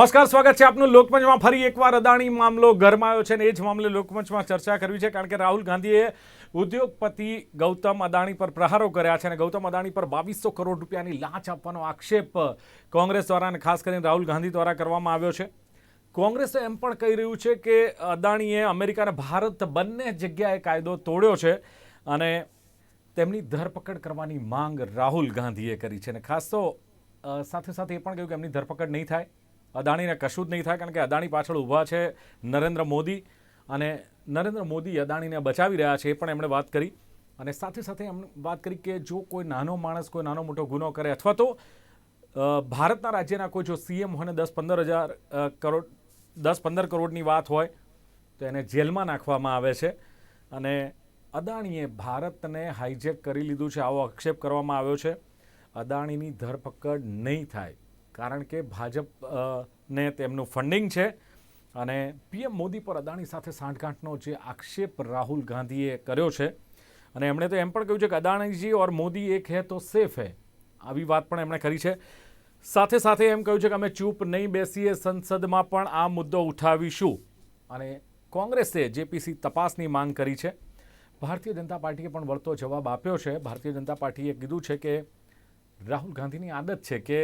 નમસ્કાર, સ્વાગત છે આપનું લોકમંચમાં. ફરી એકવાર અદાણી મામલો ગરમાયો છે અને એ જ મામલે લોકમંચમાં ચર્ચા કરવી છે કારણ કે રાહુલ ગાંધીએ ઉદ્યોગપતિ ગૌતમ અદાણી પર પ્રહારો કર્યા છે અને ગૌતમ અદાણી પર બાવીસો કરોડ રૂપિયાની લાંચ આપવાનો આક્ષેપ કોંગ્રેસ દ્વારા અને ખાસ કરીને રાહુલ ગાંધી દ્વારા કરવામાં આવ્યો છે. કોંગ્રેસ એમ પણ કહી રહ્યું છે કે અદાણીએ અમેરિકા અને ભારત બંને જગ્યાએ કાયદો તોડ્યો છે અને તેમની ધરપકડ કરવાની માંગ રાહુલ ગાંધીએ કરી છે અને ખાસ તો સાથે સાથે એ પણ કહ્યું કે એમની ધરપકડ નહીં થાય. અદાણીને કશું જ નહીં થાય કારણ કે અદાણી પાછળ ઊભા છે નરેન્દ્ર મોદી અને નરેન્દ્ર મોદી અદાણીને બચાવી રહ્યા છે એ પણ એમણે વાત કરી. અને સાથે સાથે એમણે વાત કરી કે જો કોઈ નાનો માણસ કોઈ નાનો મોટો ગુનો કરે અથવા તો ભારતના રાજ્યના કોઈ જો સીએમ હોય ને દસ પંદર હજાર કરોડ, દસ પંદર કરોડની વાત હોય, તો એને જેલમાં નાખવામાં આવે છે. અને અદાણીએ ભારતને હાઈજેક કરી લીધું છે. આવો આક્ષેપ કરવામાં આવ્યો છે. અદાણીની ધરપકડ નહીં થાય. કારણ કે ભાજપ ને તેમનું ફંડિંગ છે અને પીએમ મોદી પર અદાણી સાથે સાંઠગાંઠનો જે આક્ષેપ રાહુલ ગાંધીએ કર્યો છે અને એમણે તો એમ પણ કહ્યું છે કે અદાણીજી ઓર મોદી એક હે તો સેફ હે. આવી વાત પણ એમણે કરી છે. સાથે સાથે એમ કહ્યું છે કે અમે ચૂપ નહીં બેસીએ, સંસદમાં પણ આ મુદ્દો ઉઠાવીશું. અને કોંગ્રેસે જેપીસી તપાસની માંગ કરી છે. ભારતીય જનતા પાર્ટીએ પણ વળતો જવાબ આપ્યો છે. ભારતીય જનતા પાર્ટીએ કીધું છે કે રાહુલ ગાંધીની આદત છે કે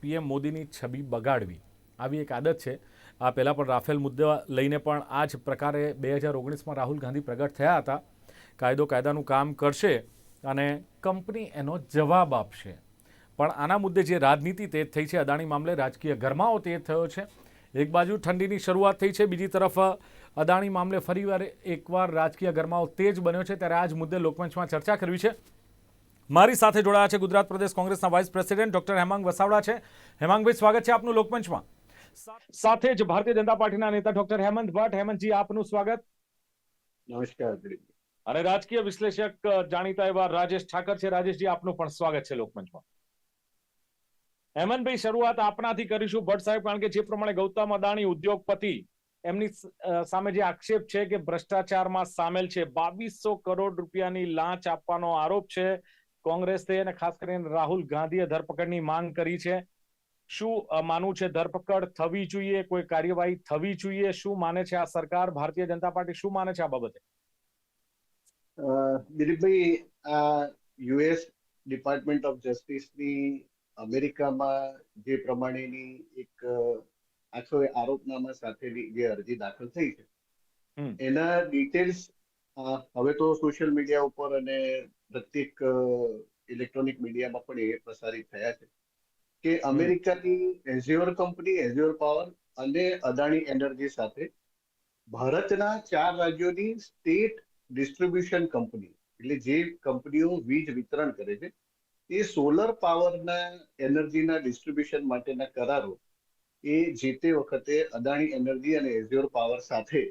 પીએમ મોદીની છબી બગાડવી. આવી એક આદત છે. આ પહેલાં પણ રાફેલ મુદ્દા લઈને પણ આ જ પ્રકારે બે હજાર ઓગણીસમાં રાહુલ ગાંધી પ્રગટ થયા હતા. કાયદો કાયદાનું કામ કરશે અને કંપની એનો જવાબ આપશે. પણ આના મુદ્દે જે રાજનીતિ તે થઈ છે, અદાણી મામલે રાજકીય ગરમાવો તે થયો છે. એક બાજુ ઠંડીની શરૂઆત થઈ છે, બીજી તરફ અદાણી મામલે ફરીવાર એકવાર રાજકીય ગરમાવો તેજ બન્યો છે. ત્યારે આ જ મુદ્દે લોકમંચમાં ચર્ચા કરવી છે. મારી સાથે જોડાયા છે ગુજરાત પ્રદેશ કોંગ્રેસના vice president doctor Hemang Vasavada છે. હેમાંગભાઈ સ્વાગત છે આપનું લોકમંચમાં. સાથે જ ભારતીય જનતા પાર્ટીના નેતા ડોક્ટર હેમંત ભટ્ટ. હેમંતજી આપનું સ્વાગત. નમસ્કાર અને રાજકીય વિશ્લેષક જાણીતા એવા રાજેશ ઠાકર છે. રાજેશજી આપનું પણ સ્વાગત છે લોકમંચમાં. હેમંતભાઈ શરૂઆત આપનાથી કરીશું ભટ્ટ સાહેબ કારણ કે જે પ્રમાણે ગૌતમ અદાણી ઉદ્યોગપતિ એમની સામે જે આક્ષેપ છે કે ભ્રષ્ટાચારમાં સામેલ છે બાવીસો કરોડ રૂપિયાની લાંચ આપવાનો આરોપ છે. કોંગ્રેસે અને ખાસ કરીને રાહુલ ગાંધીએ ધરપકડની માંગ કરી છે. શું માનવું છે ધરપકડ થવી જોઈએ? કોઈ કાર્યવાહી થવી જોઈએ? શું માને છે આ સરકાર? ભારતીય જનતા પાર્ટી શું માને છે આ બાબતે? દિલીપભાઈ આ યુએસ ડિપાર્ટમેન્ટ ઓફ જસ્ટિસની અમેરિકામાં જે પ્રમાણેની એક આખો આરોપનામા સાથેની જે અરજી દાખલ થઈ છે. એના ડિટેલ્સ હવે તો સોશિયલ મીડિયા ઉપર અને પ્રત્યેક ઇલેક્ટ્રોનિક મીડિયામાં પણ એ પ્રસારિત થયા છે. કે અમેરિકાની એઝ્યોર કંપની એઝ્યોર પાવર અને અદાણી એનર્જી સાથે ભારતના ચાર રાજ્યોની સ્ટેટ ડિસ્ટ્રીબ્યુશન કંપની એટલે જે કંપનીઓ વીજ વિતરણ કરે છે એ સોલર પાવરના એનર્જીના ડિસ્ટ્રીબ્યુશન માટેના કરારો એ જે તે વખતે અદાણી એનર્જી અને એઝ્યોર પાવર સાથે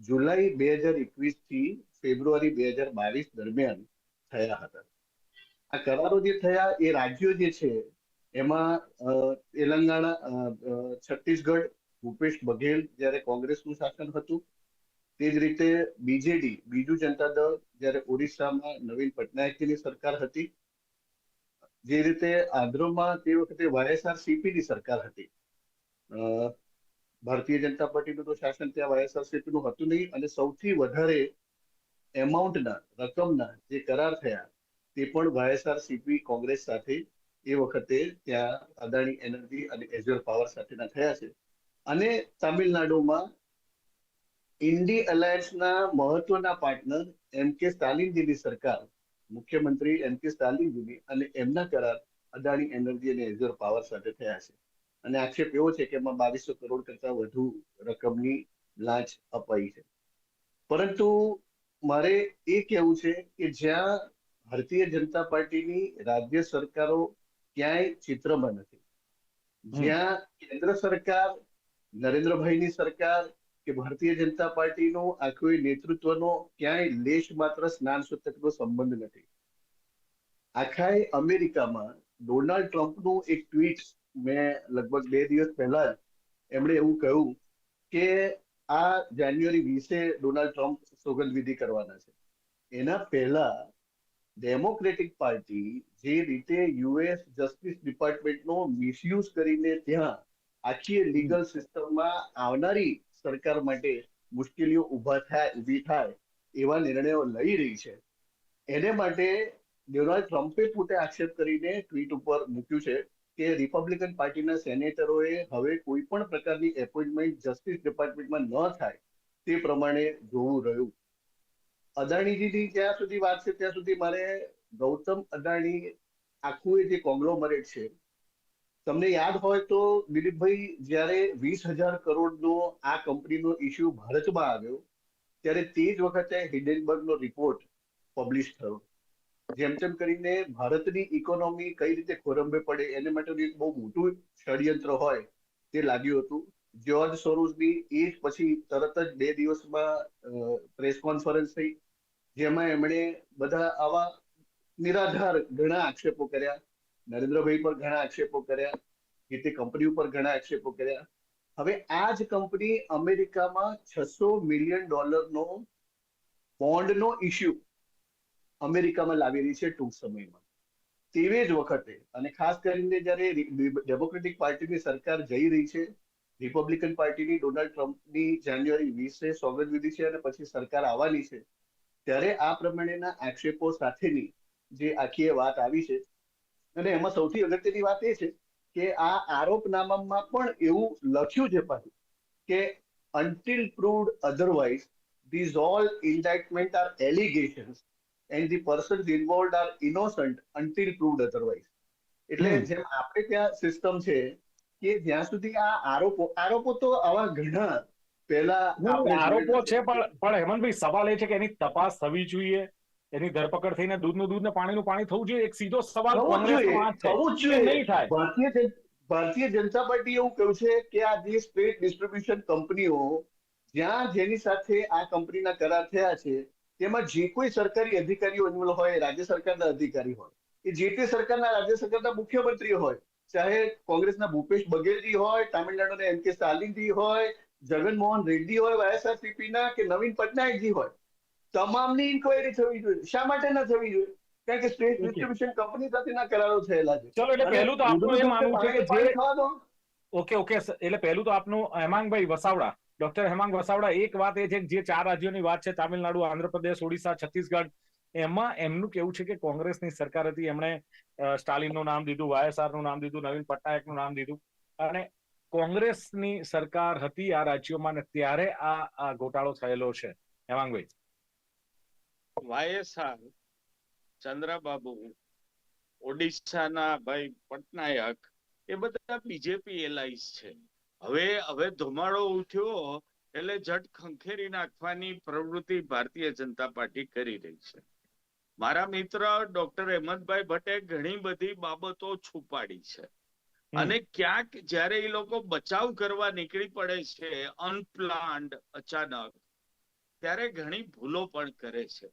જુલાઈ બે હજાર એકવીસથી ફેબ્રુઆરી બે હજાર બાવીસ દરમિયાન થયા હતા. આ કરારો જે થયા એ રાજ્યો જે છે, એમાં તેલંગાણા છત્તીસગઢ, ભૂપેશ બઘેલ જ્યારે કોંગ્રેસનું શાસન હતું, તે જ રીતે બીજેડી, બીજુ જનતા દળ જ્યારે ઓડિશામાં નવીન પટનાયકની સરકાર હતી, જે રીતે આંધ્રમાં તે વખતે વાયએસઆરની સરકાર હતી. ભારતીય જનતા પાર્ટીનું તો શાસન ત્યાં વાયએસઆરનું હતું નહીં અને સૌથી વધારે એમાઉન્ટના રકમના જે કરાર થયા, તે પણ વાયએસઆર કોંગ્રેસ સાથે એ વખતે ત્યાં અદાણી એનર્જી અને એઝ્યોર પાવર સાથેના થયા છે. અને તામિલનાડુમાં ઇન્ડી અલાયન્સના મહત્વના પાર્ટનર એમ કે સ્ટાલિનજીની સરકાર, મુખ્યમંત્રી એમ કે સ્ટાલિનજીની અને એમના કરાર અદાણી એનર્જી અને એઝ્યોર પાવર સાથે થયા છે. અને આક્ષેપ એવો છે કે એમાં બાવીસો કરોડ કરતા વધુ રકમની લાંચ અપાઈ છે. પરંતુ મારે એ કહેવું છે કે જ્યાં ભારતીય જનતા પાર્ટીની રાજ્ય સરકારો ક્યાંય ચિત્રમાં નથી. જ્યાં કેન્દ્ર સરકાર નરેન્દ્રભાઈની સરકાર કે ભારતીય જનતા પાર્ટીનો આખું નેતૃત્વનો ક્યાંય લેશ માત્ર સ્નાન સૂતકનો સંબંધ નથી. આખા અમેરિકામાં ડોનાલ્ડ ટ્રમ્પનું એક ટ્વીટ મેં લગભગ બે દિવસ પહેલા જ એમણે એવું કહ્યું કે આ જાન્યુઆરી વીસે ડોનાલ્ડ ટ્રમ્પ સોગંદવિધિ કરવાના છે. એના પહેલા ડેમોક્રેટિક પાર્ટી જે રીતે યુએસ જસ્ટિસ ડિપાર્ટમેન્ટનો મિસયુઝ કરીને ત્યાં આખી લીગલ સિસ્ટમમાં આવનારી સરકાર માટે મુશ્કેલીઓ ઊભા થાય, ઊભી થાય એવા નિર્ણયો લઈ રહી છે. એને માટે ડોનાલ્ડ ટ્રમ્પે પોતે આક્ષેપ કરીને ટ્વીટ ઉપર મૂક્યું છે કે રિપબ્લિકન પાર્ટીના સેનેટરોએ હવે કોઈ પણ પ્રકારની એપોઇન્ટમેન્ટ જસ્ટિસ ડિપાર્ટમેન્ટમાં ન થાય. તે પ્રમાણે જોવું રહ્યું. અદાણીજીની જ્યાં સુધી વાત છે, ત્યાં સુધી મારે ગૌતમ અદાણી આખું એ જે કોંગ્લોમરેટ છે, તમને યાદ હોય તો દિલીપભાઈ જ્યારે વીસ હજાર કરોડનો આ કંપનીનો ઇસ્યુ ભારતમાં આવ્યો, ત્યારે તે જ વખતે હિડેનબર્ગનો રિપોર્ટ પબ્લિશ થયો. જેમ તેમ કરીને ભારતની ઇકોનોમી કઈ રીતે ખોરંભે પડે, એને માટેનું એક બહુ મોટું ષડયંત્ર હોય તે લાગ્યું હતું. જ્યોર્જ સોરોસની એ જ પછી તરત જ બે દિવસમાં પ્રેસ કોન્ફરન્સ થઈ. જેમાં એમણે બધા આવા નિરાધાર ઘણા આક્ષેપો કર્યા. નરેન્દ્રભાઈ પર ઘણા આક્ષેપો કર્યા. કે તે કંપની ઉપર ઘણા આક્ષેપો કર્યા. હવે આ જ કંપની અમેરિકામાં છસો મિલિયન ડોલરનો બોન્ડનો ઇસ્યુ અમેરિકામાં લાવી રહી છે ટૂંક સમયમાં. તેવી જ વખતે, અને ખાસ કરીને જ્યારે ડેમોક્રેટિક પાર્ટીની સરકાર જઈ રહી છે રિપબ્લિકન પાર્ટીની ડોનાલ્ડ ટ્રમ્પની જાન્યુઆરી વીસે સોગંદ લીધી છે અને પછી સરકાર આવવાની છે ત્યારે આ પ્રમાણેના આક્ષેપો સાથેની જે આખી વાત આવી છે અને એમાં સૌથી અગત્યની વાત એ છે કે આ આરોપનામામાં પણ એવું લખ્યું છે પાછું કે until proved otherwise these all indictment are allegations and the persons involved are innocent until proved otherwise એટલે. જેમ આપણે ત્યાં સિસ્ટમ છે કે જ્યાં સુધી આ આરોપો આરોપો તો આવા ઘણા પેલા આરોપો છે. પણ પણ હેમંતભાઈ સવાલ એ છે કે એની તપાસ થવી જોઈએ? એની ધરપકડ થઈને દૂધનું દૂધ ને પાણીનું પાણી થવું જોઈએ? એક સીધો સવાલ થવું જોઈએ, કે. નહીં થાય? ભારતીય ભારતીય જનતા પાર્ટી એવું કહ્યું છે કે આ જે સ્ટેટ ડિસ્ટ્રીબ્યુશન કંપનીઓ જ્યાં જેની સાથે આ કંપનીના કરાર થયા છે તેમાં જે કોઈ સરકારી અધિકારીઓ હોય રાજ્ય સરકારના અધિકારી હોય એ જે તે સરકારના રાજ્ય સરકારના મુખ્યમંત્રી હોય ચાહે કોંગ્રેસના ભૂપેશ બઘેલજી હોય તામિલનાડુના એમ કે સ્ટાલિનજી હોય જગનમોહન રેડ્ડી હોય વાયએસઆરસીપી ના કે નવીન પટનાયકજી હોય. તમામની ઇન્કવાયરી થવી જોઈએ. શા માટે ના થવી જોઈએ? કારણ કે સ્ટેટ ડિસ્ટ્રીબ્યુશન કંપની સાથેના કરારો થયેલા છે. ચલો એટલે પહેલું તો આપનું એ માનવું છે કે જે ઓકે ઓકે એટલે પહેલું તો આપનું હેમાંગભાઈ વસાવડા. ડોક્ટર હેમાંગ વસાવડા એક વાત એ છે કે જે ચાર રાજ્યોની વાત છે તામિલનાડુ આંધ્રપ્રદેશ ઓડિશા છત્તીસગઢ એમાં એમનું કેવું છે કે કોંગ્રેસની સરકાર હતી, એમણે સ્ટાલિનનું નામ દીધું, વાયએસઆરનું નામ દીધું, નવીન પટનાયકનું નામ દીધું. અને કોંગ્રેસની સરકાર હતી આ રાજ્યોમાં ને ત્યારે આ ગોટાળો થયેલો છે. હેમાંગભાઈ વાયએસઆર ચંદ્રબાબુ, ઓડિશાના ભાઈ પટનાયક એ બધા બીજેપી એલાઈસ છે. હવે હવે ધુમાડો ઉઠ્યો એટલે જટ ખંખેરી નાખવાની પ્રવૃત્તિ ભારતીય જનતા પાર્ટી કરી રહી છે. મારા મિત્ર ડોક્ટર હેમંતભાઈ ભટ્ટે ઘણી બધી બાબતો છુપાડી છે. અને ક્યાંક જ્યારે એ લોકો બચાવ કરવા નીકળી પડે છે અનપ્લાન્ડ અચાનક ત્યારે ઘણી ભૂલો પણ કરે છે.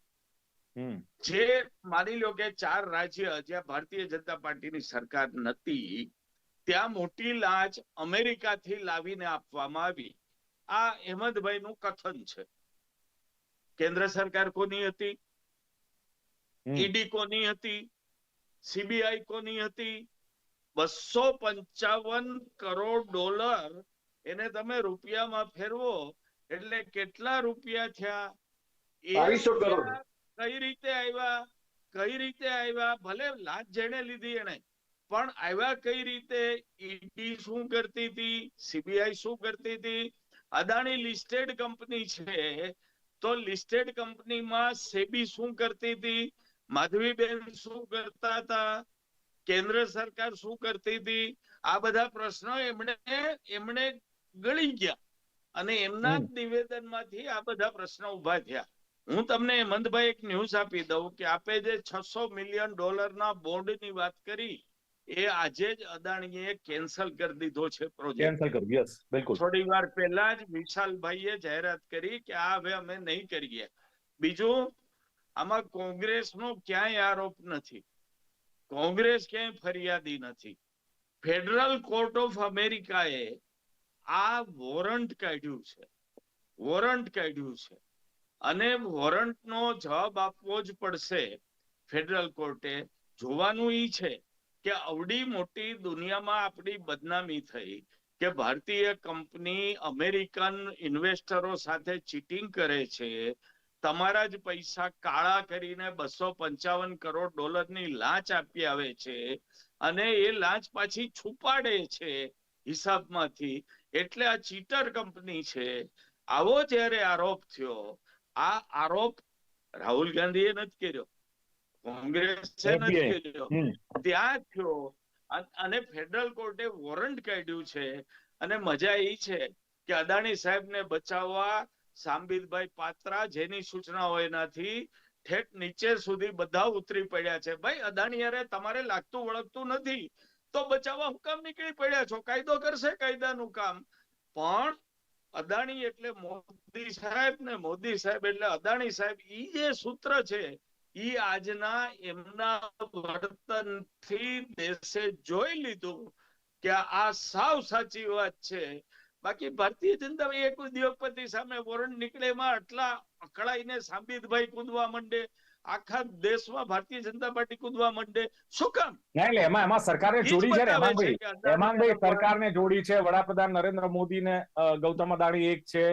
જે માની લો કે ચાર રાજ્ય જ્યાં ભારતીય જનતા પાર્ટીની સરકાર નથી ત્યાં મોટી લાંચ અમેરિકાથી લાવીને આપવામાં આવી. આ હેમંતભાઈ નું કથન છે. કેન્દ્ર સરકાર કોની હતી. ઈડી કોની હતી? સીબીઆઈ કોની હતી? બસો પંચાવન કરોડ ડોલર એને તમે રૂપિયામાં ફેરવો એટલે કેટલા રૂપિયા થયા? એ 2200 કરોડ. કઈ રીતે આવ્યા? કઈ રીતે આવ્યા? ભલે લાજ જેને લીધી એને પણ આવ્યા કઈ રીતે? ઈડી શું કરતી હતી? સીબીઆઈ શું કરતી હતી? અદાણી લિસ્ટેડ કંપની છે. તો લિસ્ટેડ કંપનીમાં સેબી શું કરતી હતી? માધવીબેન શું કરતા હતા? કેન્દ્ર સરકાર શું કરતી હતી? આ બધા પ્રશ્નો એમણે એમણે ગળી ગયા. અને એમના જ નિવેદનમાંથી આ બધા પ્રશ્નો ઊભા થયા. હું તમને હેમંતભાઈ એક ન્યૂઝ આપી દઉં કે આપે જે છસો મિલિયન ડોલરના બોન્ડની વાત કરી એ આજે જ અદાણીએ કેન્સલ કરી દીધો છે પ્રોજેક્ટ કેન્સલ કર્યું યસ બિલકુલ. થોડી વાર પહેલા જ વિશાલભાઈએ જાહેરાત કરી કે આ હવે અમે નહીં કરીએ. બીજું આમાં કોંગ્રેસનો ક્યાંય આરોપ નથી. કોંગ્રેસ ક્યાંય ફરિયાદી નથી. ફેડરલ કોર્ટ ઓફ અમેરિકાએ આ વોરંટ કાઢ્યું છે. વોરંટ કાઢ્યું છે. અને વોરંટનો જવાબ આપવો જ પડશે ફેડરલ કોર્ટે. જોવાનું ઈ છે કે અવડી મોટી દુનિયામાં આપણી બદનામી થઈ કે ભારતીય કંપની અમેરિકન ઇન્વેસ્ટરો સાથે ચીટિંગ કરે છે તમારા જ પૈસા કાળા કરીને બસો પંચાવન કરોડ ડોલરની લાંચ આપી આવે છે અને એ લાંચ પાછી છુપાડે છે હિસાબમાંથી. એટલે આ ચીટર કંપની છે. આવો જ્યારે આરોપ થયો આ આરોપ રાહુલ ગાંધીએ નથી કર્યો કોંગ્રેસે નથી કર્યો. ત્યાં થયો. અને ફેડરલ કોર્ટે વોરંટ કાઢ્યું છે. અને મજા એ છે કે અદાણી સાહેબને બચાવવા સાંબિતભાઈ પાત્રા જેની સૂચનાઓ એનાથી ઠેઠ નીચે સુધી બધા ઉતરી પડ્યા છે. ભાઈ, અદાણી અરે તમારે લાગતું વળગતું નથી. તો બચાવવા હું કામ નીકળી પડ્યા છો? કાયદો કરશે કાયદાનું કામ. પણ અદાણી એટલે મોદી સાહેબ ને મોદી સાહેબ એટલે અદાણી સાહેબ, ઈ જે સૂત્ર છે, ઈ આજના એમના વર્તનથી દેશે જોઈ લીધું કે આ સાવ સાચી વાત છે. બાકી ભારતીય જનતા એક ઉદ્યોગપતિ સામે વોરંટ નીકળે એમાં આટલા અકળાઈને સાંબિતભાઈ કૂદવા માંડે આખા દેશમાં ભારતીય જનતા પાર્ટી કૂદવા માંડે. શું કામ? ના એટલે એમાં એમાં સરકારે જોડી છે હેમાંગભાઈ. હેમાંગભાઈ સરકારને જોડી છે. વડાપ્રધાન નરેન્દ્ર મોદી ને ગૌતમ અદાણી એક છે.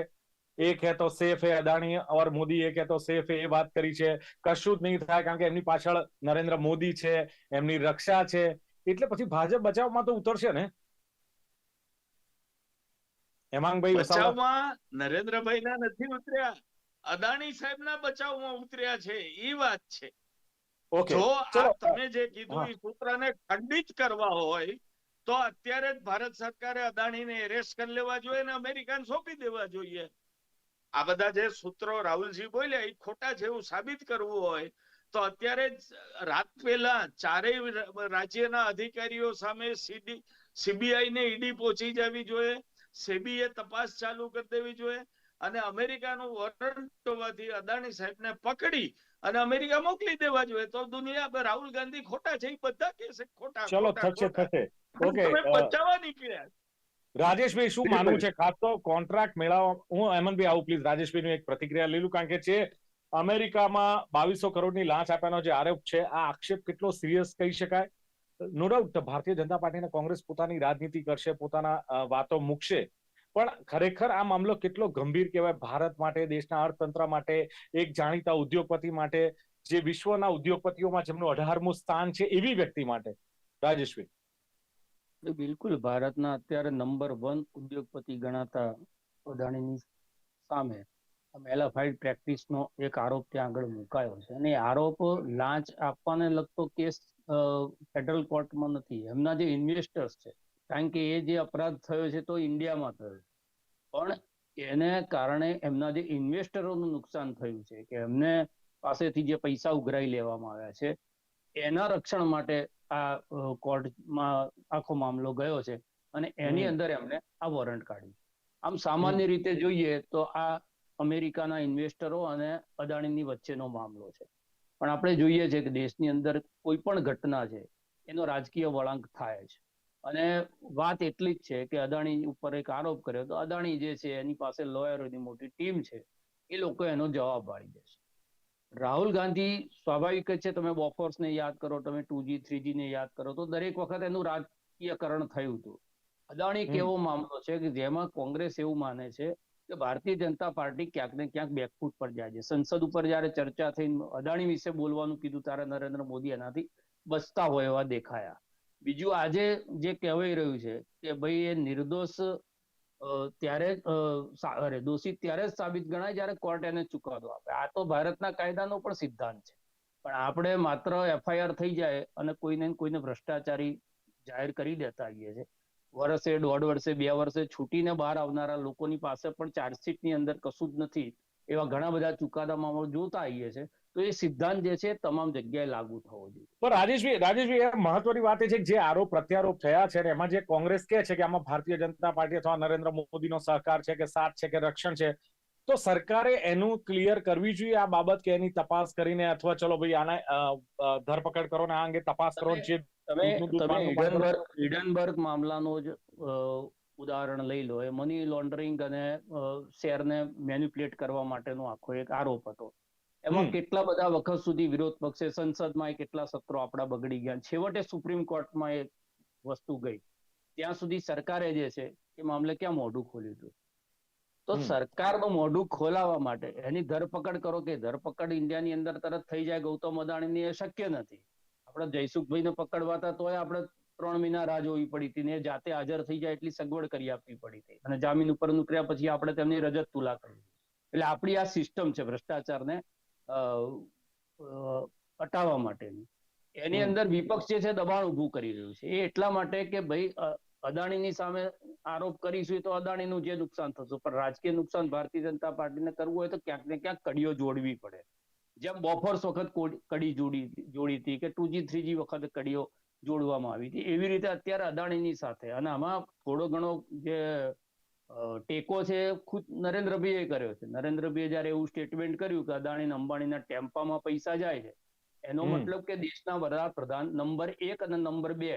એક હે તો સેફ હે અદાણી ઓર મોદી એક હે તો સેફ હે એ વાત કરી છે. કશું જ નહીં થાય કારણ કે એમની પાછળ નરેન્દ્ર મોદી છે એમની રક્ષા છે. એટલે પછી ભાજપ બચાવમાં તો ઉતરશે ને? હેમાંગભાઈ બચાવમાં નરેન્દ્રભાઈ ના નથી ઉતર્યા. અદાણી સાહેબ ના બચાવમાં ઉતર્યા છે એ વાત છે. જો આ તમે જે કીધું એ સૂત્રને ખંડિત કરવા હોય તો અત્યારે જ ભારત સરકારે અદાણીને એરેસ્ટ કરી લેવા જોઈએ ને અમેરિકાને સોંપી દેવા જોઈએ. આ બધા જે સૂત્રો રાહુલજી બોલ્યા એ ખોટા છે એવું સાબિત કરવું હોય તો અત્યારે જ રાત પહેલા ચારેય રાજ્યના અધિકારીઓ સામે સીડી સીબીઆઈ ને ઈડી પહોંચી જવી જોઈએ. સેબીએ તપાસ ચાલુ કરી દેવી જોઈએ અને અમેરિકાનું વોરંટ હોવાથી અદાણી સાહેબને પકડી અને અમેરિકા મોકલી દેવા જોઈએ. તો દુનિયા પર રાહુલ ગાંધી ખોટા છે એ બધા કે છે ખોટા ચલો થશે થશે. ઓકે બચાવવા નીકળ્યા. રાજેશભાઈ શું માનવું છે? ખાસ તો કોન્ટ્રાક્ટ મેળવવા હું હેમંતભાઈ આવું પ્લીઝ. રાજેશભાઈનું એક પ્રતિક્રિયા લઈ લઉં કારણ કે છે અમેરિકામાં બાવીસો કરોડની લાંચ આપવાનો જે આરોપ છે આ આક્ષેપ કેટલો સિરિયસ કહી શકાય? No doubt Bharatiya Janata party Congress પોતાની રાજનીતિ કરશે, પોતાના વાતો મૂકશે. પણ ખરેખર આ મામલો કેટલો ગંભીર કહેવાય? ભારત માટે, દેશના અર્થતંત્ર માટે, એક જાણીતા ઉદ્યોગપતિ માટે, જે વિશ્વના ઉદ્યોગપતિઓમાં જેમનું અઢારમું સ્થાન છે, એવી વ્યક્તિ માટે. રાજેશભાઈ. બિલકુલ, ભારતના અત્યારે નંબર વન ઉદ્યોગપતિ ગણાતા અદાણીની સામે મેલાફાઇડ પ્રેક્ટિસનો એક આરોપ ત્યાં આગળ મુકાયો છે. અને આરોપ લાંચ આપવાને લગતો કેસ ફેડરલ કોર્ટમાં નથી. એમના જે ઇન્વેસ્ટર્સ છે કારણ કે એ જે અપરાધ થયો છે તો ઇન્ડિયામાં થયો. પણ એને કારણે એમના જે ઇન્વેસ્ટરોનું નુકસાન થયું છે કે એમને પાસેથી જે પૈસા ઉઘરાઈ લેવામાં આવ્યા છે એના રક્ષણ માટે આ કોર્ટમાં આખો મામલો ગયો છે અને એની અંદર એમને આ વોરંટ કાઢ્યું. આમ સામાન્ય રીતે જોઈએ તો આ અમેરિકાના ઇન્વેસ્ટરો અને અદાણીની વચ્ચેનો મામલો છે. પણ આપણે જોઈએ છે કે દેશની અંદર કોઈ પણ ઘટના છે એનો રાજકીય વળાંક થાય છે અને વાત એટલી જ છે કે અદાણી ઉપર એક આરોપ કર્યો તો અદાણી જે છે એની પાસે લોયરોની મોટી ટીમ છે એ લોકો એનો જવાબ વાળી દેશે રાહુલ ગાંધી સ્વાભાવિક જ છે તમે બોફોર્સ ને યાદ કરો તમે ટુ જી થ્રી ને યાદ કરો તો દરેક વખત એનું રાજકીયકરણ થયું હતું. અદાણી એક એવો મામલો છે કે જેમાં કોંગ્રેસ એવું માને છે કે ભારતીય જનતા પાર્ટી ક્યાંક ને ક્યાંક બેકફૂટ પર જાય છે. સંસદ ઉપર જયારે ચર્ચા થઈ અદાણી વિશે બોલવાનું કીધું ત્યારે નરેન્દ્ર મોદી એનાથી બચતા હોય એવા દેખાયા. બીજું આજે જે કહેવાઈ રહ્યું છે કે ભાઈ એ નિર્દોષ ત્યારે અરે દોષિત ત્યારે જ સાબિત ગણાય જ્યારે કોર્ટ એને ચુકાદો આપે. આ તો ભારતના કાયદાનો પણ સિદ્ધાંત છે. પણ આપણે માત્ર એફઆઈઆર થઈ જાય અને કોઈને કોઈને ભ્રષ્ટાચારી જાહેર કરી દેતા આવીએ છે વર્ષે દોઢ વર્ષે બે વર્ષે છૂટીને બહાર આવનારા લોકોની પાસે પણ ચાર્જશીટની અંદર કશું જ નથી. એવા ઘણા બધા ચુકાદામાં જોતા આવીએ છે. તો એ સિદ્ધાંત જે છે તમામ જગ્યાએ લાગુ થવો જોઈએ. પણ રાજેશભાઈ રાજેશભાઈ મહત્વની વાત એ છે કે જે આરોપ પ્રત્યારોપ થયા છે એમાં જે કોંગ્રેસ કહે છે કે આમાં ભારતીય જનતા પાર્ટી અથવા નરેન્દ્ર મોદીનો સહકાર છે કે સાથ છે કે રક્ષણ છે તો સરકારે એનું ક્લિયર કરવી જોઈએ આ બાબત કે એની તપાસ કરીને અથવા ચલો ભાઈ આના ધરપકડ કરો ને આ અંગે તપાસ કરો જે તમે તમે. ઈડનબર્ગ ઈડનબર્ગ મામલાનો જ ઉદાહરણ લઈ લો. એ મની લોન્ડરિંગ અને શેરને મેન્યુપ્યુલેટ કરવા માટેનો આખો એક આરોપ હતો. એમાં કેટલા બધા વખત સુધી વિરોધ પક્ષે સંસદમાં કેટલા સત્રો આપણા બગડી ગયા. છેવટે સુપ્રીમ કોર્ટમાં એ વસ્તુ ગઈ. ત્યાં સુધી સરકારે જે છે એ મામલે ક્યાં મોઢું ખોલ્યું હતું? તો. સરકારનું મોઢું ખોલાવવા માટે એની ધરપકડ કરો કે ધરપકડ ઇન્ડિયાની અંદર તરત થઈ જાય ગૌતમ અદાણીની એ શક્ય નથી. આપણે જયસુખભાઈને પકડવા હતા તોય આપણે ત્રણ મહિના રાહ જોવી પડી હતી ને જાતે હાજર થઈ જાય એટલી સગવડ કરી આપવી પડી હતી. અને જામીન ઉપર ઉતર્યા પછી આપણે તેમની રજત તુલા કરી. એટલે આપણી આ સિસ્ટમ છે ભ્રષ્ટાચારને હટાવવા માટેની. એની અંદર વિપક્ષ જે છે દબાણ ઊભું કરી રહ્યું છે. એ એટલા માટે કે ભાઈ અદાણીની સામે આરોપ કરીશું તો અદાણીનું જે નુકસાન થશે. પણ રાજકીય નુકસાન ભારતીય જનતા પાર્ટીને કરવું હોય તો ક્યાંક ને ક્યાંક કડીઓ જોડવી પડે. જેમ બોફોર્સ વખત કડી જોડી જોડી હતી કે ટુજી થ્રીજી વખત કડીઓ જોડવામાં આવી હતી. એવી રીતે અત્યારે અદાણીની સાથે. અને આમાં થોડો ઘણો જે ટેકો છે ખુદ નરેન્દ્રભાઈએ કર્યો છે. નરેન્દ્રભાઈએ જયારે એવું સ્ટેટમેન્ટ કર્યું કે અદાણી અંબાણીના ટેમ્પામાં પૈસા જાય છે એનો મતલબ કે દેશના વડાપ્રધાન નંબર એક અને નંબર બે.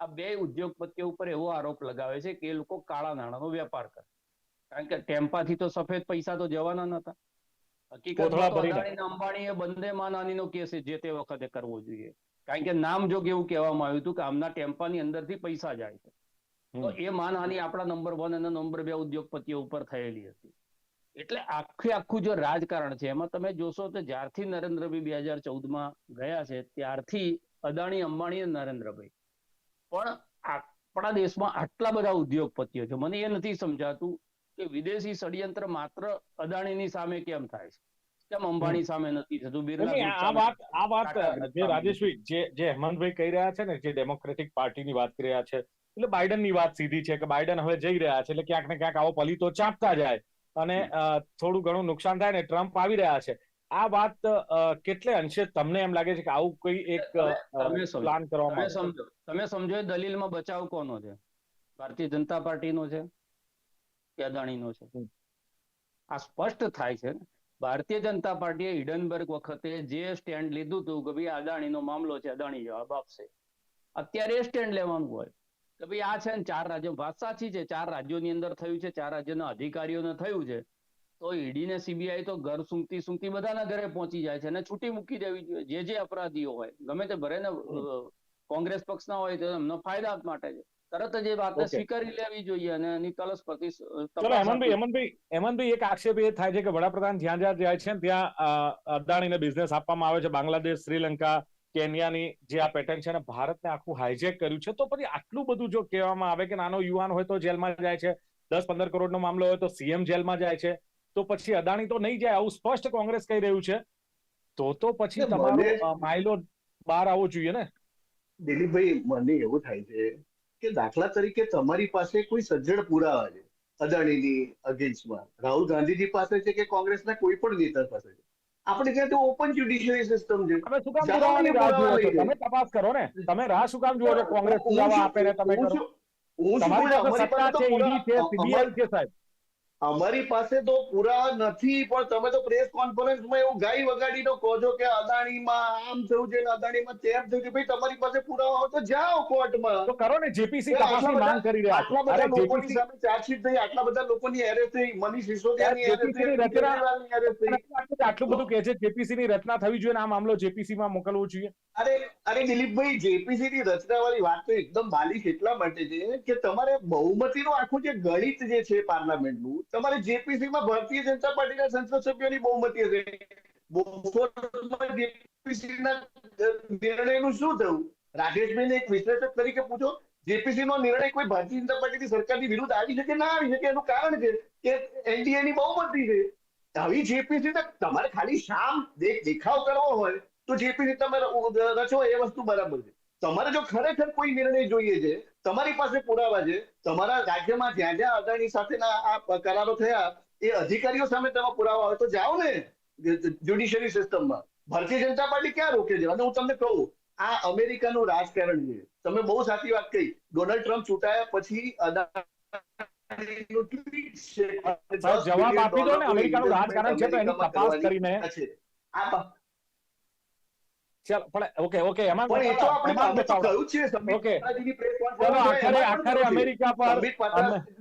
આ બે ઉદ્યોગપતિઓ ઉપર એવો આરોપ લગાવે છે કે એ લોકો કાળા નાણાંનો વેપાર કરે. કારણ કે ટેમ્પાથી તો સફેદ પૈસા તો જવાના નતા હકીકતમાં તો ભરીને. અદાણી અને અંબાણીએ બંને માનાનીનો કેસ જે તે વખતે કરવો જોઈએ. કારણ કે નામ જોગ એવું કહેવામાં આવ્યું હતું કે આમના ટેમ્પાની અંદરથી પૈસા જાય છે. તો એ માનહાનિ આપણા નંબર વન અને નંબર બે ઉદ્યોગપતિઓ ઉપર થયેલી હતી. એટલે આખે આખું જો રાજકારણ છે એમાં તમે જોશો તો જ્યારથી નરેન્દ્રભાઈ બે હજાર ચૌદમાં ગયા છે ત્યારથી અદાણી અંબાણી અને નરેન્દ્રભાઈ. પણ આપણા દેશમાં આટલા બધા ઉદ્યોગપતિઓ છે મને એ નથી સમજાતું કે વિદેશી ષડયંત્ર માત્ર અદાણીની સામે કેમ થાય છે? કેમ અંબાણી સામે નથી? થતું બિરલા આ વાત આ વાત જે. રાજેશભાઈ જે જે હેમંતભાઈ કહી રહ્યા છે ને જે ડેમોક્રેટિક પાર્ટીની વાત કરી રહ્યા છે એટલે બાઇડનની વાત સીધી છે કે બાઇડન હવે જઈ રહ્યા છે એટલે ક્યાંક ને ક્યાંક આવો પલીતો ચાપતા જાય અને થોડું ઘણું નુકસાન થાય ને ટ્રમ્પ આવી રહ્યા છે. આ વાત કેટલે અંશે તમને એમ લાગે છે કે આવું કોઈ એક. પ્લાન કરવામાં તમે સમજો તમે સમજો દલીલમાં બચાવ કોનો છે? ભારતીય જનતા પાર્ટીનો છે? કે અદાણીનો છે. આ સ્પષ્ટ થાય છે. ભારતીય જનતા પાર્ટીએ હિડનબર્ગ વખતે જે સ્ટેન્ડ લીધું હતું કે ભાઈ અદાણીનો મામલો છે, અદાણી જવાબ આપશે અત્યારે સ્ટેન્ડ લેવાનું હોય કે ભાઈ આ છે ને ચાર રાજ્યો વાત સાચી છે, ચાર રાજ્યોની અંદર થયું છે, ચાર રાજ્યોના અધિકારીઓને થયું છે તો ઈડી ને સીબીઆઈ તો ઘર સુમતી સૂંઘતી બધાના ઘરે પહોંચી જાય છે અને છૂટી મૂકી દેવી જોઈએ જે જે અપરાધીઓ હોય, ગમે તે ભરે ને કોંગ્રેસ પક્ષના હોય તો એમનો ફાયદા માટે છે તરત જ એ વાતને સ્વીકારી લેવી જોઈએ અને એની તલસ પ્રતિ ચલો હેમંતભાઈ હેમંતભાઈ હેમંતભાઈ એક આક્ષેપ એ થાય છે કે વડાપ્રધાન જ્યાં જ્યાં જાય છે ત્યાં અદાણીને બિઝનેસ આપવામાં આવે છે. બાંગ્લાદેશ શ્રીલંકા કેન્યાની જે આ પેટર્ન છે અને ભારતને આખું હાઇજેક કર્યું છે. તો પછી આટલું બધું જો કહેવામાં આવે કે નાનો યુવાન હોય તો જેલમાં જાય છે દસ પંદર કરોડનો મામલો હોય તો સીએમ જેલમાં જાય છે. તો પછી અદાણી તો નહીં જાય આવું સ્પષ્ટ કોંગ્રેસ કહી રહ્યું છે. તો તો પછી તમારો માઇલો બહાર આવવો જોઈએ ને? દિલીપભાઈ મને એવું થાય છે કે દાખલા તરીકે તમારી પાસે કોઈ સજ્જડ પુરાવા છે અદાણીની અગેન્સ્ટમાં. રાહુલ ગાંધીજી પાસે છે કે કોંગ્રેસના કોઈ પણ નેતા પાસે છે? આપણે ત્યાં તો ઓપન જ્યુડિશિયરી સિસ્ટમ છે. તમે શું કામ પુરાવાની રાહ જુઓ છો? તમે તપાસ કરો ને. તમે રાહ શું કામ જુઓ છો? કોંગ્રેસ પુરાવા આપે ને તમે કરો. તમારી પાસે સત્તા છે ઈડી છે સીબીઆઈ છે સાહેબ. અમારી પાસે તો પુરાવા નથી પણ તમે તો પ્રેસ કોન્ફરન્સમાં એવું ગાઈ તો કહો છો કે અદાણીમાં આમ થયું છે અદાણીમાં તેમ થયું છે. ભાઈ તમારી પાસે પુરાવા હોય તો જાઓ કોર્ટમાં. તો કરો ને જેપીસી તપાસની માંગ કરી રહ્યા આટલા બધા લોકોની સામે ચાર્જશીટ થઈ આટલા બધા લોકોની એરેસ્ટ થઈ મનીષ સિસોદિયાની એરેસ્ટ થઈ, ની આટલું બધું કે છે જેપીસી ની રચના થવી જોઈએ ને આ મામલો જેપીસી માં મોકલવો જોઈએ. અરે અરે દિલીપભાઈ જેપીસી ની રચના વાળી વાત તો એકદમ બાલિશ એટલા માટે છે કે તમારે બહુમતીનું આખું જે ગણિત જે છે પાર્લામેન્ટનું તમારે જેપીસી માં ભારતીય જનતા પાર્ટીના સંસદ સભ્યોની બહુમતી બપોરમાં JPC ના નિર્ણયનું શું થયું? રાકેશભાઈને એક વિશ્લેષક તરીકે પૂછો જેપીસી નો નિર્ણય કોઈ ભારતીય જનતા પાર્ટીની સરકારની વિરુદ્ધ આવી શકે, ના આવી શકે, એનું કારણ છે કે એનડીએ ની બહુમતી છે. આવી જેપીસી તમારે ખાલી શામ દેખ દેખાવ કરવો હોય તો જેપીસી તમે રચો એ વસ્તુ બરાબર છે. તમારે જો ખરેખર કોઈ નિર્ણય જોઈએ છે તમારી પાસે પુરાવા છે. તમારા રાજ્યમાં જ્યાં જ્યાં અદાણી સાથેના આ કરારો થયા એ અધિકારીઓ સામે તમે પુરાવા હોય તો જાઓ ને જ્યુડિશિયરી સિસ્ટમમાં ભારતીય જનતા પાર્ટી ક્યાં રોકે છે? અને હું તમને કહું આ અમેરિકાનું રાજકારણ છે. તમે બહુ સાચી વાત કહી. ડોનાલ્ડ ટ્રમ્પ ચૂંટાયા પછી જવાબ આપી દો ને. અમેરિકાનું રાજકારણ છે તો એની તપાસ કરીને. આ ચાલ પણ ઓકે ઓકે એમાં પણ એ તો આપણે તો કહ્યું છે સંબિત પ્રેસ કોન્ફરન્સ આખરે આખરે અમેરિકા પર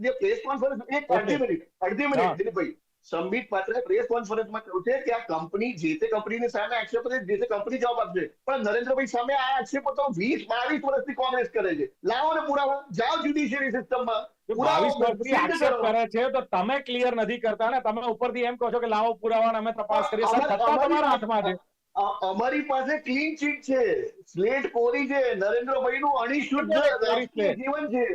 જે પ્રેસ કોન્ફરન્સ એક અડધી મિનિટ અડધી મિનિટ દિલીપભાઈ. સંબિત પાત્રે પ્રેસ કોન્ફરન્સમાં કહ્યું છે કે આ કંપની જે તે કંપનીની સામે આક્ષેપો છે જે તે કંપની જવાબ આપશે. પણ નરેન્દ્રભાઈ સામે આ આક્ષેપો તો વીસ બાવીસ વર્ષથી કોંગ્રેસ કરે છે. લાવો ને પુરાવા. જાઓ જ્યુડિશિયરી સિસ્ટમમાં બાવીસ વર્ષથી આક્ષેપ કરે. છે તો તમે ક્લિયર નથી કરતા ને? તમે ઉપરથી એમ કહો છો કે લાવો પુરાવા અમે તપાસ કરીએ. તમારા હાથમાં છે. અમારી પાસે ક્લીન ચીટ છે. સ્લેટ કોરી છે. નરેન્દ્રભાઈ નું. રાજકીય જીવન છે.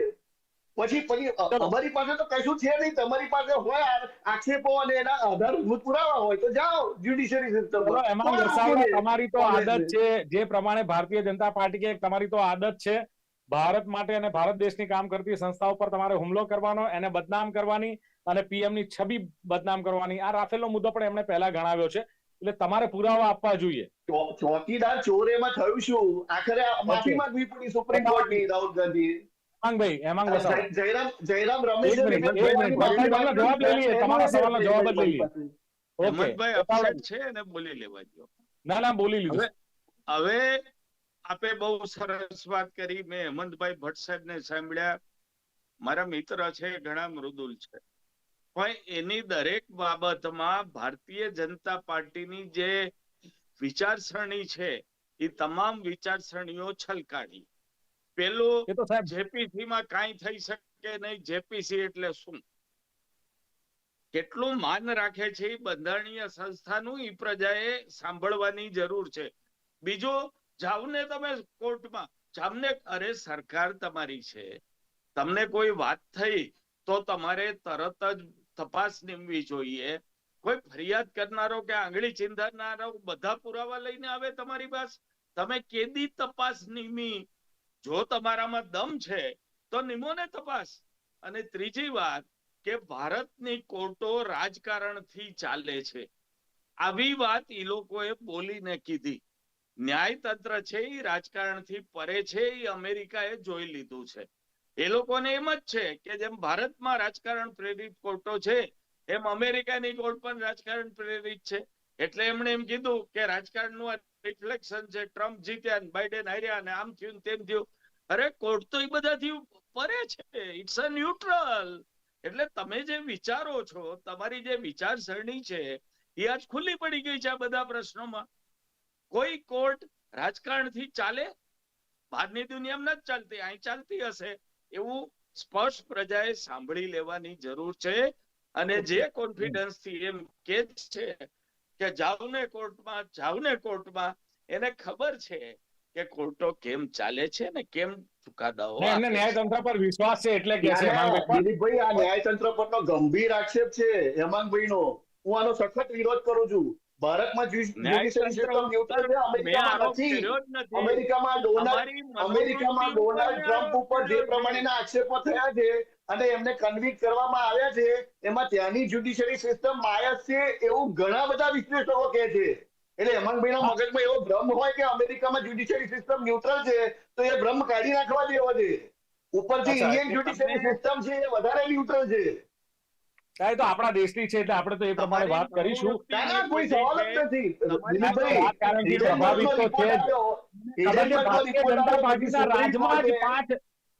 પછી પછી અમારી પાસે તો કશું છે નહીં. તમારી પાસે હોય આક્ષેપો અને એના આધારભૂત પુરાવા હોય તો જાઓ જ્યુડિશિયરી સિસ્ટમ એમાં દર્શાવો તમારી તો આદત છે? જે પ્રમાણે ભારતીય જનતા પાર્ટી કે તમારી તો આદત છે. ભારત માટે અને ભારત દેશની કામ કરતી સંસ્થાઓ પર તમારે હુમલો કરવાનો એને બદનામ કરવાની અને પીએમની છબી બદનામ કરવાની. આ રાફેલનો મુદ્દો પણ એમણે પહેલા ગણાવ્યો છે. એટલે તમારે પુરાવા આપવા જોઈએ. ચોકીદાર ચોરેમાં થયું શું? આખરે માફી માંગવી પડી સુપ્રીમ કોર્ટની રાહુલ ગાંધી. હેમાંગભાઈ હેમાંગ જયરામ જયરામ એક રમેશે મિનિટ, એક મિનિટ. ભાઈ, તમને જવાબ લઈ લઈએ. તમારા સવાલનો જવાબ જ લઈ લઈએ. હેમંતભાઈ અપસેટ છે એને બોલી લેવા દો ના ના બોલી લીધું. હવે હવે આપે બહુ સરસ વાત કરી. મેં હેમંતભાઈ ભટ્ટ સાહેબને સાંભળ્યા. મારા મિત્ર છે ઘણા મૃદુલ છે. પણ એની દરેક બાબતમાં ભારતીય જનતા પાર્ટીની જે વિચારસરણી છે એ તમામ વિચારસરણીઓ છલકાડી પેલું એ જેપીસી માં કાંઈ થઈ શકે નહીં જેપીસી એટલે શું? કેટલું માન રાખે છે એ બંધારણીય સંસ્થાનું એ પ્રજાએ સાંભળવાની જરૂર છે. બીજું જાવને તમે કોર્ટમાં જામને અરે સરકાર તમારી છે. તમને કોઈ વાત થઈ તો તમારે તરત જ તપાસ નીમવી જોઈએ. કોઈ ફરિયાદ કરનારો કે આંગળી ચીંધનારો બધા પુરાવા લઈને આવે તમારી પાસે? તમે કેદી તપાસ નીમી? જો તમારામાં દમ છે, તો નિમો ને તપાસ. અને ત્રીજી વાત કે ભારતની કોર્ટો રાજકારણથી ચાલે છે. આવી વાત એ લોકોએ બોલીને કીધી. ન્યાયતંત્ર છે એ રાજકારણથી પરે છે એ અમેરિકાએ જોઈ લીધું છે. એ લોકોને એમ જ છે કે જેમ ભારતમાં રાજકારણ પ્રેરિત કોર્ટો છે, એમ અમેરિકાની કોર્ટ પણ રાજકારણ પ્રેરિત છે. એટલે એમણે એમ કીધું કે રાજકારણનું રિફ્લેક્શન છે ટ્રમ્પ જીત્યા ને બાઇડેન હાર્યા ને આમ થયું તેમ થયું. અરે કોર્ટ તો એ બધાથી પરે છે. ઇટ્સ અ ન્યુટ્રલ એટલે તમે જે વિચારો છો, તમારી જે વિચારસરણી છે, એ આજ ખુલ્લી પડી ગઈ છે આ બધા પ્રશ્નોમાં. કોઈ કોર્ટ રાજકારણથી ચાલે? બહારની દુનિયામાં નથી ચાલતી. અહીં ચાલતી હશે. એવું સ્પષ્ટ પ્રજાએ સાંભળી લેવાની જરૂર છે. અને જે કોન્ફિડન્સથી એમ કે છે કે જાવને કોર્ટમાં જાવને કોર્ટમાં એને ખબર છે કે કોર્ટો કેમ ચાલે છે ને કેમ ચુકાદાઓ ને એમને. ન્યાયતંત્ર પર વિશ્વાસ છે એટલે કે છે દિલીપભાઈ આ ન્યાયતંત્ર પરનો ગંભીર આક્ષેપ છે હેમાંગભાઈ નો હું આનો સખત વિરોધ કરું છું. ભારતમાં જ્યુડિશિયરી સિસ્ટમ ન્યુટ્રલ છે મેં અમેરિકામાં આરોપ નથી. કર્યો જ નથી. અમેરિકામાં ડોનાલ્ડ અમેરિકામાં ડોનાલ્ડ ટ્રમ્પ ઉપર જે પ્રમાણેના આક્ષેપો થયા છે અને એમને કન્વિક્ટ કરવામાં આવ્યા છે એમાં ત્યાંની જ્યુડિશિયરી સિસ્ટમ બાયસ છે એવું ઘણા બધા વિશ્લેષકો કહે છે. એટલે હેમંતભાઈના મગજમાં એવો ભ્રમ હોય કે અમેરિકામાં જ્યુડિશિયરી સિસ્ટમ ન્યુટ્રલ છે તો એ ભ્રમ કાઢી નાખવા દેવો છે. ઉપરથી ઇન્ડિયન એ જ્યુડિશિયરી સિસ્ટમ છે એ વધારે ન્યુટ્રલ છે. તો આપણા દેશની છે એટલે આપણે તો એ પ્રમાણે વાત કરીશું. કોઈ સવાલ જ નથી. પ્રભાવિત તો છે ભારતીય જનતા પાર્ટીના રાજમાં જ પાંચ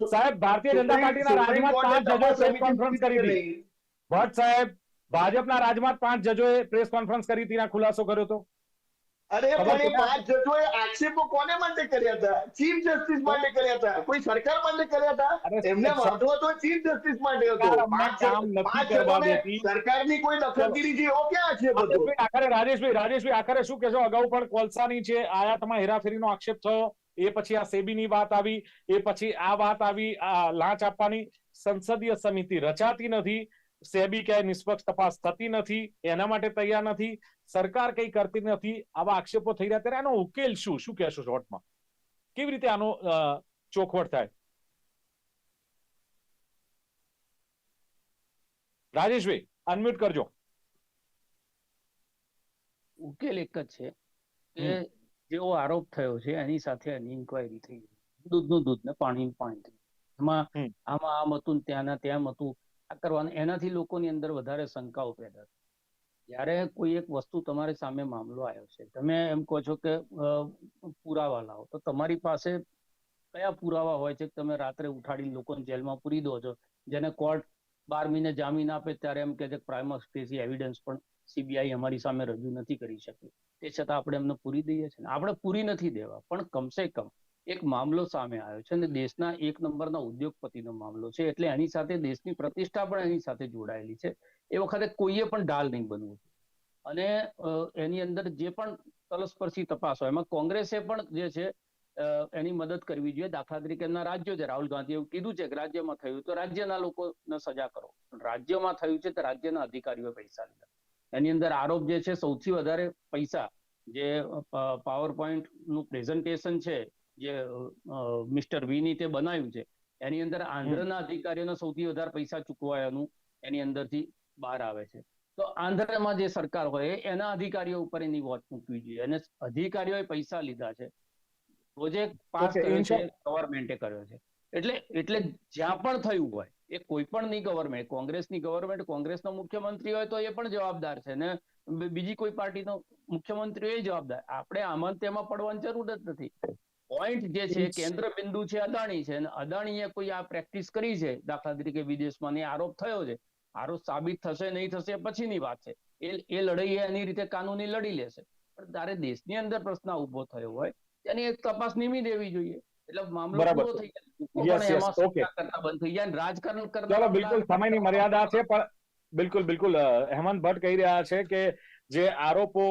સાહેબ ભારતીય જનતા પાર્ટીના રાજમાં પાંચ જજો પ્રેસ કોન્ફરન્સ કરી હતી. ભટ્ટ સાહેબ ભાજપના રાજમાં પાંચ જજોએ પ્રેસ કોન્ફરન્સ કરી હતી ખુલાસો કર્યો હતો. અરે પણ એ છે? પાંચ જજોએ આક્ષેપો કોને માટે કર્યા હતા? ચીફ જસ્ટિસ માટે કર્યા હતા? કોઈ સરકાર માટે કર્યા હતા? એમને વાંધો હતો ચીફ જસ્ટિસ માટે હતો. પાંચ જજોને સરકારની કોઈ દખલગીરી છે એવો ક્યાં આક્ષેપ હતો? આખરે રાજેશભાઈ રાજેશભાઈ આખરે શું કહેશો? અગાઉ પણ કોલસાની છે આયાતમાં હેરાફેરીનો આક્ષેપ થયો એ પછી આ સેબીની વાત આવી એ પછી આ વાત આવી આ લાંચ આપવાની સંસદીય સમિતિ રચાતી નથી સેબી ક્યાંય નિષ્પક્ષ તપાસ થતી નથી એના માટે તૈયાર નથી. સરકાર કઈ કરતી નથી આવા આક્ષેપો થઈ રહ્યા ત્યારે આનો ઉકેલ શું? શું કહેશો શોર્ટમાં? કેવી રીતે આનો ચોખવટ થાય? રાજેશભાઈ અનમ્યુટ કરજો. ઉકેલ એક જ છે કે જેવો આરોપ થયો છે એની સાથે એની ઇન્કવાયરી થઈ દૂધનું દૂધ ને પાણી પાણી થઈ એમાં આમાં આમ હતું ત્યાંના ત્યાં હતું. આ કરવાનું એનાથી લોકોની અંદર વધારે શંકાઓ પેદા થઈ. જ્યારે કોઈ એક વસ્તુ તમારી સામે મામલો આવ્યો છે, તમે એમ કહો છો કે પુરાવા લાવો, તો તમારી પાસે કયા પુરાવા હોય છે તમે રાત્રે ઉઠાડી લોકોને જેલમાં પૂરી દો છો? જેને કોર્ટ બાર મહિને જામીન આપે ત્યારે એમ કે છે પ્રાઇમા સ્પેસી એવિડન્સ પણ સીબીઆઈ અમારી સામે રજૂ નથી કરી શકી. તે છતાં આપણે એમને પૂરી દઈએ છીએ આપણે પૂરી નથી દેવા, પણ કમસે કમ એક મામલો સામે આવ્યો છે અને દેશના એક નંબરના ઉદ્યોગપતિનો મામલો છે, એટલે એની સાથે દેશની પ્રતિષ્ઠા પણ એની સાથે જોડાયેલી છે. એ વખતે કોઈએ પણ ઢાલ નહીં બનવું. અને એની અંદર જે પણ તલસ્પર્શી તપાસ હોય એમાં કોંગ્રેસે પણ જે છે એની મદદ કરવી જોઈએ. દાખલા તરીકે એમના રાજ્યો છે રાહુલ ગાંધીએ એવું કીધું છે કે રાજ્યમાં થયું તો રાજ્યના લોકોને સજા કરો. રાજ્યમાં થયું છે તો રાજ્યના અધિકારીઓએ પૈસા લીધા. એની અંદર આરોપ જે છે સૌથી વધારે પૈસા જે પાવર પોઈન્ટનું પ્રેઝન્ટેશન છે જે મિસ્ટર વીની તે બનાવ્યું છે એની અંદર આંધ્રના અધિકારીઓને સૌથી વધારે પૈસા ચૂકવાયાનું એની અંદરથી બહાર આવે છે. તો આંધ્રમાં જે સરકાર હોય એના અધિકારીઓ ઉપર એની વોચ મૂકવી જોઈએ. અને અધિકારીઓએ પૈસા લીધા છે. પ્રોજેક્ટ પાસ કર્યો છે ગવર્મેન્ટે કર્યો છે. એટલે એટલે જ્યાં પણ થયું હોય એ કોઈ પણ ની ગવર્મેન્ટ કોંગ્રેસની ગવર્મેન્ટ કોંગ્રેસનો મુખ્યમંત્રી હોય તો એ પણ જવાબદાર છે. ને બીજી કોઈ પાર્ટીનો મુખ્યમંત્રી એ જવાબદાર. આપણે આમાં તેમાં પડવાની જરૂર જ નથી. પોઈન્ટ જે છે કેન્દ્ર બિંદુ છે અદાણી છે. અને અદાણીએ કોઈ આ પ્રેક્ટિસ કરી છે દાખલા તરીકે વિદેશમાં આરોપ થયો છે. આરોપ સાબિત થશે નહીં થશે પછીની વાત છે. એ એ લડાઈ એની રીતે કાનૂની લડી લેશે. પણ તારે દેશની અંદર પ્રશ્ન ઊભો થયો હોય એની એક તપાસ નિમી દેવી જોઈએ. એટલે મામલો પૂરો થઈ જાય કરતા બંધ થઈ જાય રાજકારણ કરતા ચલો બિલકુલ સમયની મર્યાદા છે પણ બિલકુલ બિલકુલ હેમંત ભટ્ટ કહી રહ્યા છે કે જે આરોપો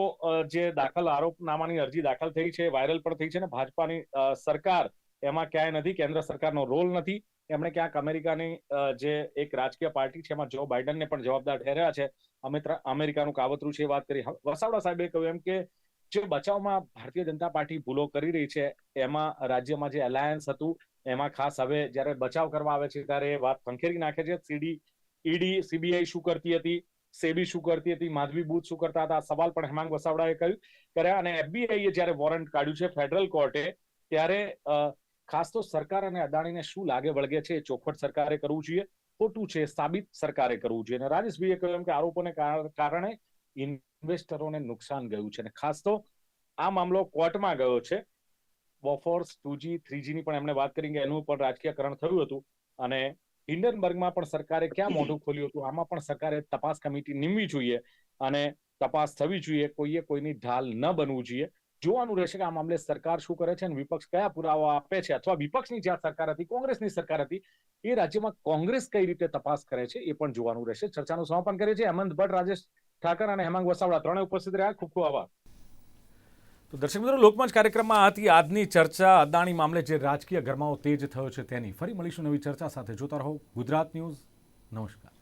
જે દાખલ આરોપનામાની અરજી દાખલ થઈ છે વાયરલ પણ થઈ છે ને ભાજપાની સરકાર એમાં ક્યાંય નથી કેન્દ્ર સરકારનો રોલ નથી. એમણે ક્યાંક અમેરિકાની જે એક રાજકીય પાર્ટી છે એમાં જો બાઇડનને પણ જવાબદાર ઠેર્યા છે. અમેરિકાનું કાવતરું છે વાત કરી. વસાવડા સાહેબે કહ્યું એમ કે જે બચાવમાં ભારતીય જનતા પાર્ટી ભૂલો કરી રહી છે, એમાં રાજ્યમાં જે અલાયન્સ હતું, એમાં ખાસ હવે જ્યારે બચાવ કરવા આવે છે ત્યારે એ વાત ખંખેરી નાખે છે. સીડી, ઈડી, સીબીઆઈ શું કરતી હતી? સેબી શું કરતી હતી? માધવી બુથ શું કરતા હતા? સવાલ પણ હેમાંગ વસાવડાએ કર્યું, કર્યા અને એફબીઆઈએ જ્યારે વોરંટ કાઢ્યું છે ફેડરલ કોર્ટે, ત્યારે ખાસ તો સરકાર અને અદાણીને શું લાગે વળગે છે એ ચોખવટ સરકારે કરવું જોઈએ? ખોટું છે સાબિત સરકારે કરવું જોઈએ. અને રાજેશભાઈએ કહ્યું કે આરોપોને કારણે ઇન્વેસ્ટરોને નુકસાન ગયું છે. અને ખાસ તો આ મામલો કોર્ટમાં ગયો છે. બોફોર્સ ટુજી ની પણ એમણે વાત કરી કે એનું પણ રાજકીયકરણ થયું હતું. અને હિન્ડનબર્ગમાં પણ સરકારે ક્યાં મોઢું ખોલ્યું હતું? આમાં પણ સરકારે તપાસ કમિટી નીમવી જોઈએ. અને તપાસ થવી જોઈએ. કોઈએ કોઈની ઢાલ ન બનવું જોઈએ. જોવાનું રહેશે કે આ મામલે સરકાર શું કરે છે અને વિપક્ષ કયા પુરાવા આપે છે અથવા વિપક્ષની જ્યાં સરકાર હતી, કોંગ્રેસની સરકાર હતી, એ રાજ્યમાં કોંગ્રેસ કઈ રીતે તપાસ કરે છે એ પણ જોવાનું રહેશે. ચર્ચાનું સમાપન કરે છે હેમંત ભટ્ટ, રાજેશ ઠાકર અને હેમાંગ વસાવડા ત્રણે ઉપસ્થિત રહ્યા. ખૂબ ખૂબ આભાર. તો દર્શક મિત્રો, લોકમંચ કાર્યક્રમમાં હતી આજની ચર્ચા, અદાણી મામલે જે રાજકીય ગરમાવો તેજ થયો છે તેની ફરી મળીશું નવી ચર્ચા સાથે. જોતા રહો ગુજરાત ન્યૂઝ. નમસ્કાર.